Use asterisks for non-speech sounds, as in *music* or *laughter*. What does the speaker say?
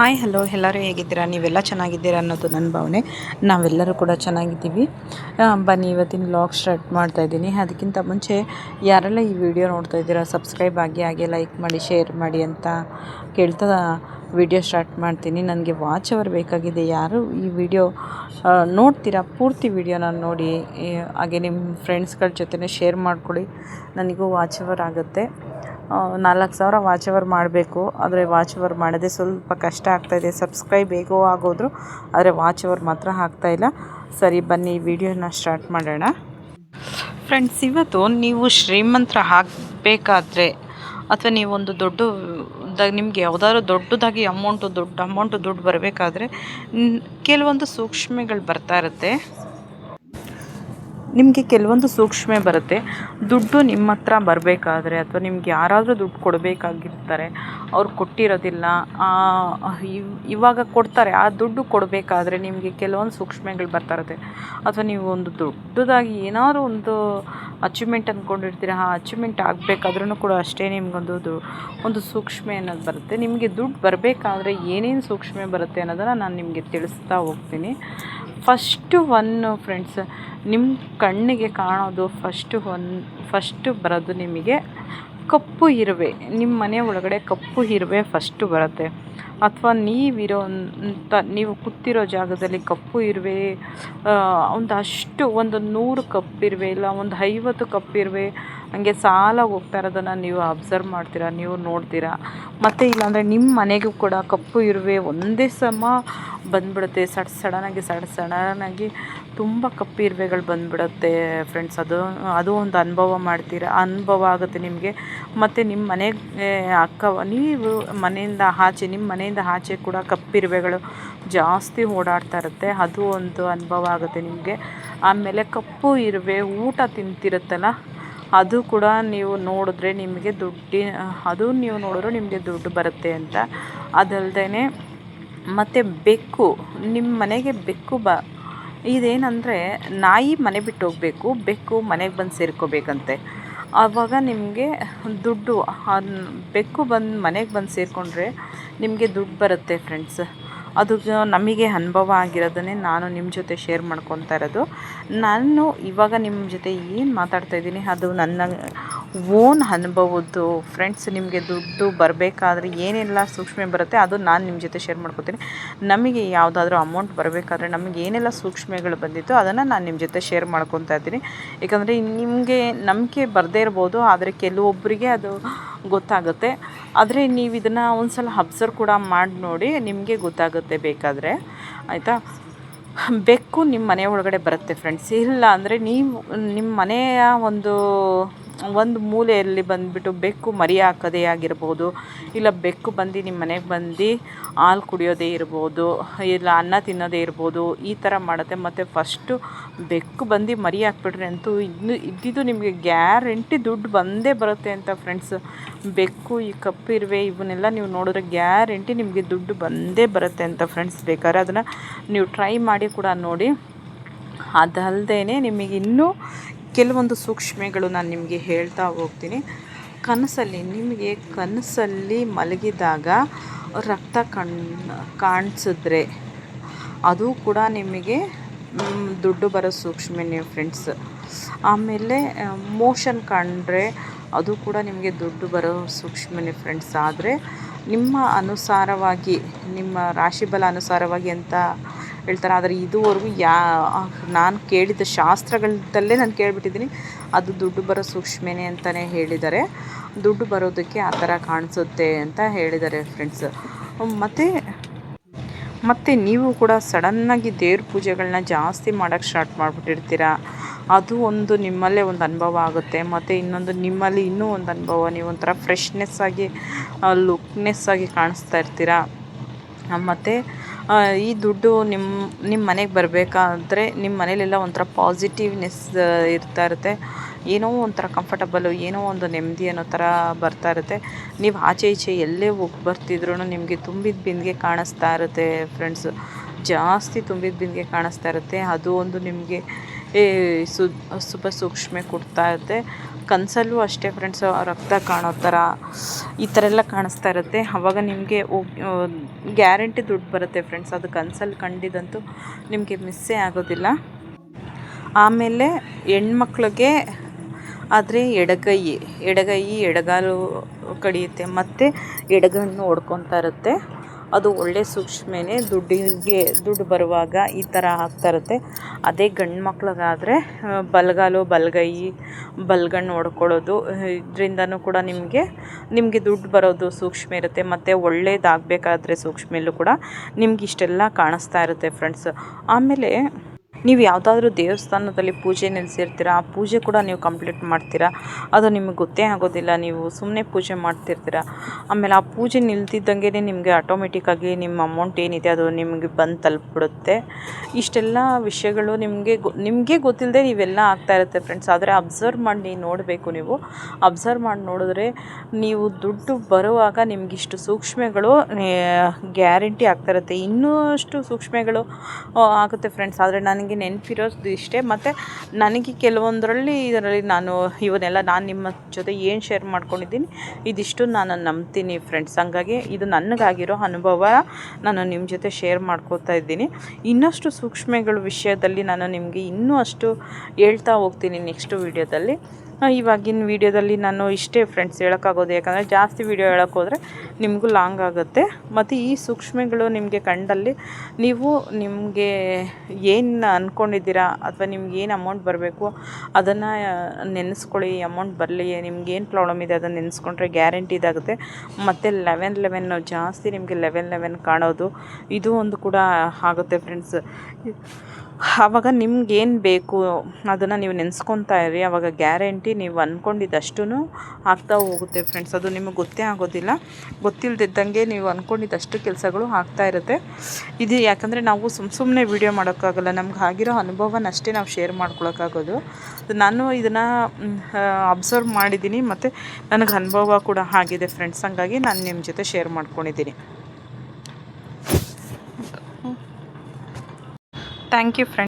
Hi hello ಎಲ್ಲರೂ ಹೇಗಿದ್ದೀರಾ? ನೀವೆಲ್ಲ ಚೆನ್ನಾಗಿದ್ದೀರಾ ಅನ್ನೋದು ನನ್ನ ಭಾವನೆ. ನಾವೆಲ್ಲರೂ ಕೂಡ ಚೆನ್ನಾಗಿದ್ದೀವಿ. ಬನ್ನಿ, ಇವತ್ತಿನ ಲಾಗ್ ಸ್ಟಾರ್ಟ್ ಮಾಡ್ತಾ ಇದ್ದೀನಿ. ಅದಕ್ಕಿಂತ ಮುಂಚೆ ಯಾರೆಲ್ಲ ಈ ವಿಡಿಯೋ ನೋಡ್ತಾ ಇದ್ದೀರಾ ಸಬ್ಸ್ಕ್ರೈಬ್ ಆಗಿ, ಹಾಗೆ ಲೈಕ್ ಮಾಡಿ ಶೇರ್ ಮಾಡಿ ಅಂತ ಕೇಳ್ತಾ ವಿಡಿಯೋ ಸ್ಟಾರ್ಟ್ ಮಾಡ್ತೀನಿ. ನನಗೆ ವಾಚ್ ಅವರ್ ಬೇಕಾಗಿದೆ. ಯಾರು ಈ ವಿಡಿಯೋ ನೋಡ್ತೀರಾ? ಪೂರ್ತಿ ವಿಡಿಯೋನ ನೋಡಿ ಹಾಗೆ ನಿಮ್ಮ ಫ್ರೆಂಡ್ಸ್ಗಳ ಜೊತೆ ಶೇರ್ ಮಾಡ್ಕೊಳ್ಳಿ. ನನಗೂ ವಾಚ್ ಅವರ್ ಆಗುತ್ತೆ. ನಾಲ್ಕು ಸಾವಿರ ವಾಚ್ ಅವರ್ ಮಾಡಬೇಕು. ಆದರೆ ವಾಚ್ ಅವರ್ ಮಾಡೋದೇ ಸ್ವಲ್ಪ ಕಷ್ಟ ಆಗ್ತಾಯಿದೆ ಸಬ್ಸ್ಕ್ರೈಬ್ ಹೇಗೋ ಆಗೋದ್ರು ಆದರೆ ವಾಚ್ ಅವರ್ ಮಾತ್ರ ಆಗ್ತಾಯಿಲ್ಲ ಸರಿ, ಬನ್ನಿ ವಿಡಿಯೋನ ಸ್ಟಾರ್ಟ್ ಮಾಡೋಣ. ಫ್ರೆಂಡ್ಸ್ ಇವತ್ತು ನೀವು ಶ್ರೀಮಂತರ ಆಗಬೇಕಾದ್ರೆ ಅಥವಾ ನೀವೊಂದು ದೊಡ್ಡ ನಿಮಗೆ ಯಾವುದಾದ್ರು ದೊಡ್ಡದಾಗಿ ಅಮೌಂಟು ದೊಡ್ಡ ಅಮೌಂಟು ದುಡ್ಡು ಬರಬೇಕಾದ್ರೆ ಕೆಲವೊಂದು ಸೂಕ್ಷ್ಮಗಳು ಬರ್ತಾ ಇರುತ್ತೆ. ನಿಮಗೆ ಕೆಲವೊಂದು ಸೂಕ್ಷ್ಮೆ ಬರುತ್ತೆ. ದುಡ್ಡು ನಿಮ್ಮ ಹತ್ರ ಬರಬೇಕಾದ್ರೆ ಅಥವಾ ನಿಮ್ಗೆ ಯಾರಾದರೂ ದುಡ್ಡು ಕೊಡಬೇಕಾಗಿರ್ತಾರೆ, ಅವ್ರು ಕೊಟ್ಟಿರೋದಿಲ್ಲ ಇವಾಗ ಕೊಡ್ತಾರೆ, ಆ ದುಡ್ಡು ಕೊಡಬೇಕಾದ್ರೆ ನಿಮಗೆ ಕೆಲವೊಂದು ಸೂಕ್ಷ್ಮೆಗಳು ಬರ್ತಾ ಇರುತ್ತೆ. ಅಥವಾ ನೀವು ಒಂದು ದೊಡ್ಡದಾಗಿ ಏನಾದರೂ ಒಂದು ಅಚೀವ್ಮೆಂಟ್ ಅಂದ್ಕೊಂಡಿರ್ತೀರ ಆ ಅಚೀವ್ಮೆಂಟ್ ಆಗಬೇಕಾದ್ರೂ ಕೂಡ ಅಷ್ಟೇ ನಿಮಗೊಂದು ಒಂದು ಸೂಕ್ಷ್ಮೆ ಅನ್ನೋದು ಬರುತ್ತೆ. ನಿಮಗೆ ದುಡ್ಡು ಬರಬೇಕಾದ್ರೆ ಏನೇನು ಸೂಕ್ಷ್ಮೆ ಬರುತ್ತೆ ಅನ್ನೋದನ್ನು ನಾನು ನಿಮಗೆ ತಿಳಿಸ್ತಾ ಹೋಗ್ತೀನಿ. ಫಸ್ಟು ಒನ್ ಫ್ರೆಂಡ್ಸ್ ನಿಮ್ಮ ಕಣ್ಣಿಗೆ ಕಾಣೋದು ಫಸ್ಟು ಒನ್ ಫಸ್ಟು ಬರೋದು ನಿಮಗೆ ಕಪ್ಪು ಇರುವೆ. ನಿಮ್ಮ ಮನೆ ಒಳಗಡೆ ಕಪ್ಪು ಇರುವೆ ಫಸ್ಟು ಬರುತ್ತೆ. ಅಥವಾ ನೀವಿರೋ ಅಂತ, ನೀವು ಕೂತಿರೋ ಜಾಗದಲ್ಲಿ ಕಪ್ಪು ಇರುವೆ ಒಂದು ಅಷ್ಟು ಒಂದು ನೂರು ಕಪ್ಪಿರುವೆ ಇಲ್ಲ, ಒಂದು ಐವತ್ತು ಕಪ್ಪಿರುವೆ ಹಂಗೆ ಸಾಲಾಗಿ ಹೋಗ್ತಾ ಇರೋದನ್ನು ನೀವು ಅಬ್ಸರ್ವ್ ಮಾಡ್ತೀರಾ, ನೀವು ನೋಡ್ತೀರಾ? ಮತ್ತು ಇಲ್ಲಾಂದರೆ ನಿಮ್ಮ ಮನೆಗೂ ಕೂಡ ಕಪ್ಪು ಇರುವೆ ಒಂದೇ ಸಮ ಬಂದ್ಬಿಡುತ್ತೆ. ಸಡ್ ಸಡನ್ನಾಗಿ ಸಡ್ ಸಡನ್ನಾಗಿ ತುಂಬ ಕಪ್ಪು ಇರುವೆಗಳು ಬಂದ್ಬಿಡುತ್ತೆ ಫ್ರೆಂಡ್ಸ್ ಅದು ಅದು ಒಂದು ಅನುಭವ ಮಾಡ್ತೀರಾ? ಅನುಭವ ಆಗುತ್ತೆ ನಿಮಗೆ. ಮತ್ತು ನಿಮ್ಮ ಮನೆಗೆ ಅಕ್ಕ, ನೀವು ಮನೆಯಿಂದ ಆಚೆ ನಿಮ್ಮ ಮನೆಯಿಂದ ಆಚೆ ಕೂಡ ಕಪ್ಪಿರುವೆಗಳು ಜಾಸ್ತಿ ಓಡಾಡ್ತಾ ಇರುತ್ತೆ. ಅದು ಒಂದು ಅನುಭವ ಆಗುತ್ತೆ ನಿಮಗೆ. ಆಮೇಲೆ ಕಪ್ಪು ಇರುವೆ ಊಟ ತಿಂತಿರುತ್ತಲ್ಲ ಅದು ಕೂಡ ನೀವು ನೋಡಿದ್ರೆ ನಿಮಗೆ ದುಡ್ಡಿ, ಅದು ನೀವು ನೋಡಿದ್ರೆ ನಿಮಗೆ ದುಡ್ಡು ಬರುತ್ತೆ ಅಂತ. ಅದಲ್ದೇ ಮತ್ತು ಬೆಕ್ಕು, ನಿಮ್ಮ ಮನೆಗೆ ಬೆಕ್ಕು ಬ, ಇದೇನಂದರೆ ನಾಯಿ ಮನೆ ಬಿಟ್ಟು ಹೋಗಬೇಕು, ಬೆಕ್ಕು ಮನೆಗೆ ಬಂದು ಸೇರ್ಕೋಬೇಕಂತೆ. ಆವಾಗ ನಿಮಗೆ ದುಡ್ಡು ಬೆಕ್ಕು ಬಂದು ಮನೆಗೆ ಬಂದು ಸೇರಿಕೊಂಡ್ರೆ ನಿಮಗೆ ದುಡ್ಡು ಬರುತ್ತೆ ಫ್ರೆಂಡ್ಸ್ ಅದು ನಮಗೆ ಅನುಭವ ಆಗಿರೋದನ್ನೇ ನಾನು ನಿಮ್ಮ ಜೊತೆ ಶೇರ್ ಮಾಡ್ಕೊತಾ ಇರೋದು. ನಾನು ಇವಾಗ ನಿಮ್ಮ ಜೊತೆ ಏನು ಮಾತಾಡ್ತಾ ಇದ್ದೀನಿ, ಅದು ನನ್ನ ಓನ್ ಅನುಭವದ್ದು. ಫ್ರೆಂಡ್ಸ್ ನಿಮಗೆ ದುಡ್ಡು ಬರಬೇಕಾದ್ರೆ ಏನೆಲ್ಲ ಸೂಕ್ಷ್ಮೆ ಬರುತ್ತೆ ಅದು ನಾನು ನಿಮ್ಮ ಜೊತೆ ಶೇರ್ ಮಾಡ್ಕೊತೀನಿ. ನಮಗೆ ಯಾವುದಾದ್ರೂ ಅಮೌಂಟ್ ಬರಬೇಕಾದ್ರೆ ನಮಗೆ ಏನೆಲ್ಲ ಸೂಕ್ಷ್ಮೆಗಳು ಬಂದಿತ್ತು ಅದನ್ನು ನಾನು ನಿಮ್ಮ ಜೊತೆ ಶೇರ್ ಮಾಡ್ಕೊತಾ ಇದ್ದೀನಿ. ಯಾಕಂದರೆ ನಿಮಗೆ ನಂಬಿಕೆ ಬರದೇ ಇರ್ಬೋದು, ಆದರೆ ಕೆಲವೊಬ್ಬರಿಗೆ ಅದು ಗೊತ್ತಾಗುತ್ತೆ. ಆದರೆ ನೀವು ಇದನ್ನು ಒಂದು ಸಲ ಅಬ್ಸರ್ವ್ ಕೂಡ ಮಾಡಿ ನೋಡಿ ನಿಮಗೆ ಗೊತ್ತಾಗುತ್ತೆ ಬೇಕಾದರೆ. ಆಯಿತಾ? *laughs* ಬೆಕ್ಕು ನಿಮ್ಮ ಮನೆ ಒಳಗಡೆ ಬರುತ್ತೆ ಫ್ರೆಂಡ್ಸ್ ಇಲ್ಲ ಅಂದರೆ ನೀವು ನಿಮ್ಮ ಮನೆಯ ಒಂದು ಒಂದು ಮೂಲೆಯಲ್ಲಿ ಬಂದುಬಿಟ್ಟು ಬೆಕ್ಕು ಮರಿ ಹಾಕೋದೇ ಆಗಿರ್ಬೋದು, ಇಲ್ಲ ಬೆಕ್ಕು ಬಂದು ನಿಮ್ಮ ಮನೆಗೆ ಬಂದು ಹಾಲು ಕುಡಿಯೋದೇ ಇರ್ಬೋದು, ಇಲ್ಲ ಅನ್ನ ತಿನ್ನೋದೇ ಇರ್ಬೋದು, ಈ ಥರ ಮಾಡುತ್ತೆ. ಮತ್ತು ಫಸ್ಟು ಬೆಕ್ಕು ಬಂದು ಮರಿ ಹಾಕ್ಬಿಟ್ರೆ ಅಂತೂ ಇನ್ನು ಇದ್ದಿದ್ದು ನಿಮಗೆ ಗ್ಯಾರಂಟಿ ದುಡ್ಡು ಬಂದೇ ಬರುತ್ತೆ ಅಂತ ಫ್ರೆಂಡ್ಸ್ ಬೆಕ್ಕು, ಈ ಕಪ್ಪು ಇರುವೆ, ಇವನ್ನೆಲ್ಲ ನೀವು ನೋಡಿದ್ರೆ ಗ್ಯಾರಂಟಿ ನಿಮಗೆ ದುಡ್ಡು ಬಂದೇ ಬರುತ್ತೆ ಅಂತ ಫ್ರೆಂಡ್ಸ್ ಬೇಕಾದ್ರೆ ಅದನ್ನು ನೀವು ಟ್ರೈ ಮಾಡಿ ಕೂಡ ನೋಡಿ. ಅದಲ್ಲದೆ ನಿಮಗೆ ಇನ್ನೂ ಕೆಲವೊಂದು ಸೂಕ್ಷ್ಮಗಳು ನಾನು ನಿಮಗೆ ಹೇಳ್ತಾ ಹೋಗ್ತೀನಿ. ಕನಸಲ್ಲಿ, ನಿಮಗೆ ಕನಸಲ್ಲಿ ಮಲಗಿದಾಗ ರಕ್ತ ಕಣ್, ಕಾಣಿಸಿದ್ರೆ ಅದು ಕೂಡ ನಿಮಗೆ ದುಡ್ಡು ಬರೋ ಸೂಕ್ಷ್ಮನೇ ಫ್ರೆಂಡ್ಸ್ ಆಮೇಲೆ ಮೋಷನ್ ಕಂಡ್ರೆ ಅದು ಕೂಡ ನಿಮಗೆ ದುಡ್ಡು ಬರೋ ಸೂಕ್ಷ್ಮನೇ ಫ್ರೆಂಡ್ಸ್ ಆದರೆ ನಿಮ್ಮ ಅನುಸಾರವಾಗಿ, ನಿಮ್ಮ ರಾಶಿಬಲ ಅನುಸಾರವಾಗಿ ಅಂತ ಹೇಳ್ತಾರೆ. ಆದರೆ ಇದುವರೆಗೂ ಯಾ ನಾನು ಕೇಳಿದ ಶಾಸ್ತ್ರಗಳದಲ್ಲೇ ನಾನು ಕೇಳಿಬಿಟ್ಟಿದ್ದೀನಿ. ಅದು ದುಡ್ಡು ಬರೋ ಸೂಕ್ಷ್ಮೇನೆ ಅಂತಲೇ ಹೇಳಿದ್ದಾರೆ. ದುಡ್ಡು ಬರೋದಕ್ಕೆ ಆ ಥರ ಕಾಣಿಸುತ್ತೆ ಅಂತ ಹೇಳಿದ್ದಾರೆ ಫ್ರೆಂಡ್ಸ್ ಮತ್ತು ಮತ್ತು ನೀವು ಕೂಡ ಸಡನ್ನಾಗಿ ದೇವ್ರ ಪೂಜೆಗಳನ್ನ ಜಾಸ್ತಿ ಮಾಡೋಕ್ಕೆ ಸ್ಟಾರ್ಟ್ ಮಾಡಿಬಿಟ್ಟಿರ್ತೀರ? ಅದು ಒಂದು ನಿಮ್ಮಲ್ಲೇ ಒಂದು ಅನುಭವ ಆಗುತ್ತೆ. ಮತ್ತು ಇನ್ನೊಂದು ನಿಮ್ಮಲ್ಲಿ ಇನ್ನೂ ಒಂದು ಅನುಭವ. ನೀವು ಒಂಥರ ಫ್ರೆಶ್ನೆಸ್ ಆಗಿ ಲುಕ್ನೆಸ್ ಆಗಿ ಕಾಣಿಸ್ತಾ ಇರ್ತೀರ? ಮತ್ತು ಈ ದುಡ್ಡು ನಿಮ್ಮ ನಿಮ್ಮ ಮನೆಗೆ ಬರಬೇಕಾದ್ರೆ ನಿಮ್ಮ ಮನೇಲೆಲ್ಲ ಒಂಥರ ಪಾಸಿಟಿವ್ನೆಸ್ ಇರ್ತಾ ಇರುತ್ತೆ. ಏನೋ ಒಂಥರ ಕಂಫರ್ಟಬಲ್ಲು ಏನೋ ಒಂದು ನೆಮ್ಮದಿ ಅನ್ನೋ ಥರ ಬರ್ತಾ ಇರುತ್ತೆ. ನೀವು ಆಚೆ ಈಚೆ ಎಲ್ಲೇ ಹೋಗಿ ಬರ್ತಿದ್ರು ನಿಮಗೆ ತುಂಬಿದ ಬಿಂದಿಗೆ ಕಾಣಿಸ್ತಾ ಇರುತ್ತೆ ಫ್ರೆಂಡ್ಸು ಜಾಸ್ತಿ ತುಂಬಿದ ಬಿಂದಿಗೆ ಕಾಣಿಸ್ತಾ ಇರುತ್ತೆ. ಅದು ಒಂದು ನಿಮಗೆ ಏ, ಸು ಶುಭ ಸೂಕ್ಷ್ಮೆ ಕೊಡ್ತಾ ಇರುತ್ತೆ. ಕನಸಲ್ಲೂ ಅಷ್ಟೇ ಫ್ರೆಂಡ್ಸ್ ರಕ್ತ ಕಾಣೋ ಥರ ಈ ಥರ ಎಲ್ಲ ಕಾಣಿಸ್ತಾ ಇರುತ್ತೆ. ಆವಾಗ ನಿಮಗೆ ಗ್ಯಾರಂಟಿ ದುಡ್ಡು ಬರುತ್ತೆ ಫ್ರೆಂಡ್ಸ್ ಅದು ಕನಸಲ್ಲಿ ಕಂಡಿದ್ದಂತೂ ನಿಮಗೆ ಮಿಸ್ಸೇ ಆಗೋದಿಲ್ಲ. ಆಮೇಲೆ ಹೆಣ್ಮಕ್ಳಿಗೆ ಆದರೆ ಎಡಗೈ ಎಡಗೈ, ಎಡಗಾಲು ಕಡಿಯುತ್ತೆ. ಮತ್ತು ಎಡಗನ್ನು ಹೊಡ್ಕೊತಾ ಇರುತ್ತೆ. ಅದು ಒಳ್ಳೆ ಸೂಕ್ಷ್ಮೇನೆ ದುಡ್ಡಿಗೆ ದುಡ್ಡು ಬರುವಾಗ ಈ ಥರ ಆಗ್ತಾ ಇರುತ್ತೆ. ಅದೇ ಗಂಡು ಮಕ್ಳಿಗಾದರೆ ಬಲಗಾಲು, ಬಲಗೈ ಬಲಗಣ್ಣು ಹೊಡ್ಕೊಳ್ಳೋದು ಇದರಿಂದನೂ ಕೂಡ ನಿಮಗೆ ನಿಮಗೆ ದುಡ್ಡು ಬರೋದು ಸೂಕ್ಷ್ಮ ಇರುತ್ತೆ. ಮತ್ತು ಒಳ್ಳೇದಾಗಬೇಕಾದ್ರೆ ಸೂಕ್ಷ್ಮಲ್ಲೂ ಕೂಡ ನಿಮ್ಗೆ ಇಷ್ಟೆಲ್ಲ ಕಾಣಿಸ್ತಾ ಇರುತ್ತೆ ಫ್ರೆಂಡ್ಸ್ ಆಮೇಲೆ ನೀವು ಯಾವುದಾದ್ರೂ ದೇವಸ್ಥಾನದಲ್ಲಿ ಪೂಜೆ ನಿಲ್ಲಿಸಿರ್ತೀರ ಆ ಪೂಜೆ ಕೂಡ ನೀವು ಕಂಪ್ಲೀಟ್ ಮಾಡ್ತೀರಾ? ಅದು ನಿಮಗೆ ಗೊತ್ತೇ ಆಗೋದಿಲ್ಲ, ನೀವು ಸುಮ್ಮನೆ ಪೂಜೆ ಮಾಡ್ತಿರ್ತೀರ? ಆಮೇಲೆ ಆ ಪೂಜೆ ನಿಲ್ತಿದ್ದಂಗೆ ನಿಮಗೆ ಆಟೋಮೆಟಿಕ್ಕಾಗಿ ನಿಮ್ಮ ಅಮೌಂಟ್ ಏನಿದೆ ಅದು ನಿಮಗೆ ಬಂದು ತಲುಪಿಬಿಡುತ್ತೆ. ಇಷ್ಟೆಲ್ಲ ವಿಷಯಗಳು ನಿಮಗೆ ಗೊ, ನಿಮಗೆ ಗೊತ್ತಿಲ್ಲದೆ ನೀವೆಲ್ಲ ಆಗ್ತಾ ಇರುತ್ತೆ ಫ್ರೆಂಡ್ಸ್ ಆದರೆ ಅಬ್ಸರ್ವ್ ಮಾಡಿ ನೋಡಬೇಕು ನೀವು. ಅಬ್ಸರ್ವ್ ಮಾಡಿ ನೋಡಿದ್ರೆ ನೀವು ದುಡ್ಡು ಬರುವಾಗ ನಿಮಗಿಷ್ಟು ಸೂಕ್ಷ್ಮಗಳು ಗ್ಯಾರಂಟಿ ಆಗ್ತಾ ಇರುತ್ತೆ. ಇನ್ನೂ ಅಷ್ಟು ಸೂಕ್ಷ್ಮಗಳು ಆಗುತ್ತೆ ಫ್ರೆಂಡ್ಸ್ ಆದರೆ ನನಗೆ ನೆನಪಿರೋದು ಇಷ್ಟೇ. ಮತ್ತು ನನಗೆ ಕೆಲವೊಂದರಲ್ಲಿ ಇದರಲ್ಲಿ ನಾನು, ಇವನ್ನೆಲ್ಲ ನಾನು ನಿಮ್ಮ ಜೊತೆ ಏನು ಶೇರ್ ಮಾಡ್ಕೊಂಡಿದ್ದೀನಿ, ಇದಿಷ್ಟು ನಾನು ನಂಬ್ತೀನಿ ಫ್ರೆಂಡ್ಸ್ ಹಂಗಾಗಿ ಇದು ನನಗಾಗಿರೋ ಅನುಭವ ನಾನು ನಿಮ್ಮ ಜೊತೆ ಶೇರ್ ಮಾಡ್ಕೋತಾ ಇದ್ದೀನಿ. ಇನ್ನಷ್ಟು ಸೂಕ್ಷ್ಮಗಳ ವಿಷಯದಲ್ಲಿ ನಾನು ನಿಮಗೆ ಇನ್ನೂ ಅಷ್ಟು ಹೇಳ್ತಾ ಹೋಗ್ತೀನಿ ನೆಕ್ಸ್ಟ್ ವೀಡಿಯೋದಲ್ಲಿ ಇವಾಗಿನ ವೀಡಿಯೋದಲ್ಲಿ ನಾನು ಇಷ್ಟೇ ಫ್ರೆಂಡ್ಸ್ ಹೇಳೋಕ್ಕಾಗೋದು, ಯಾಕಂದರೆ ಜಾಸ್ತಿ ವೀಡಿಯೋ ಹೇಳೋಕ್ಕೋದ್ರೆ ನಿಮಗೂ ಲಾಂಗ್ ಆಗುತ್ತೆ. ಮತ್ತು ಈ ಸೂಕ್ಷ್ಮಗಳು ನಿಮಗೆ ಕಂಡಲ್ಲಿ ನೀವು ನಿಮಗೆ ಏನು ಅಂದ್ಕೊಂಡಿದ್ದೀರಾ ಅಥವಾ ನಿಮ್ಗೆ ಏನು ಅಮೌಂಟ್ ಬರಬೇಕು, ಅದನ್ನು ನೆನೆಸ್ಕೊಳ್ಳಿ. ಅಮೌಂಟ್ ಬರಲಿ, ನಿಮ್ಗೆ ಏನು ಪ್ರಾಬ್ಲಮ್ ಇದೆ ಅದನ್ನು ನೆನೆಸ್ಕೊಂಡ್ರೆ ಗ್ಯಾರಂಟಿ ಇದಾಗುತ್ತೆ. ಮತ್ತು ಲೆವೆನ್ ಲೆವೆನ್ ಜಾಸ್ತಿ ನಿಮಗೆ ಲೆವೆನ್ ಲೆವೆನ್ ಕಾಣೋದು, ಇದು ಒಂದು ಕೂಡ ಆಗುತ್ತೆ ಫ್ರೆಂಡ್ಸ್ ಆವಾಗ ನಿಮ್ಗೇನು ಬೇಕು ಅದನ್ನು ನೀವು ನೆನೆಸ್ಕೊತಾ ಇರಿ ಆವಾಗ ಗ್ಯಾರಂಟಿ ನೀವು ಅಂದ್ಕೊಂಡಿದ್ದಷ್ಟು ಆಗ್ತಾ ಹೋಗುತ್ತೆ ಫ್ರೆಂಡ್ಸ್ ಅದು ನಿಮಗೆ ಗೊತ್ತೇ ಆಗೋದಿಲ್ಲ. ಗೊತ್ತಿಲ್ಲದಿದ್ದಂಗೆ ನೀವು ಅಂದ್ಕೊಂಡಿದ್ದಷ್ಟು ಕೆಲಸಗಳು ಆಗ್ತಾ ಇರುತ್ತೆ. ಇದು ಯಾಕಂದರೆ ನಾವು ಸುಮ್ಮ ಸುಮ್ಮನೆ ವೀಡಿಯೋ ಮಾಡೋಕ್ಕಾಗಲ್ಲ. ನಮ್ಗೆ ಆಗಿರೋ ಅನುಭವನಷ್ಟೇ ನಾವು ಶೇರ್ ಮಾಡ್ಕೊಳಕ್ಕಾಗೋದು. ನಾನು ಇದನ್ನು ಅಬ್ಸರ್ವ್ ಮಾಡಿದ್ದೀನಿ ಮತ್ತು ನನಗೆ ಅನುಭವ ಕೂಡ ಆಗಿದೆ ಫ್ರೆಂಡ್ಸ್ ಹಂಗಾಗಿ ನಾನು ನಿಮ್ಮ ಜೊತೆ ಶೇರ್ ಮಾಡ್ಕೊಂಡಿದ್ದೀನಿ ಥ್ಯಾಂಕ್ ಯು ಫ್ರೆಂಡ್ಸ್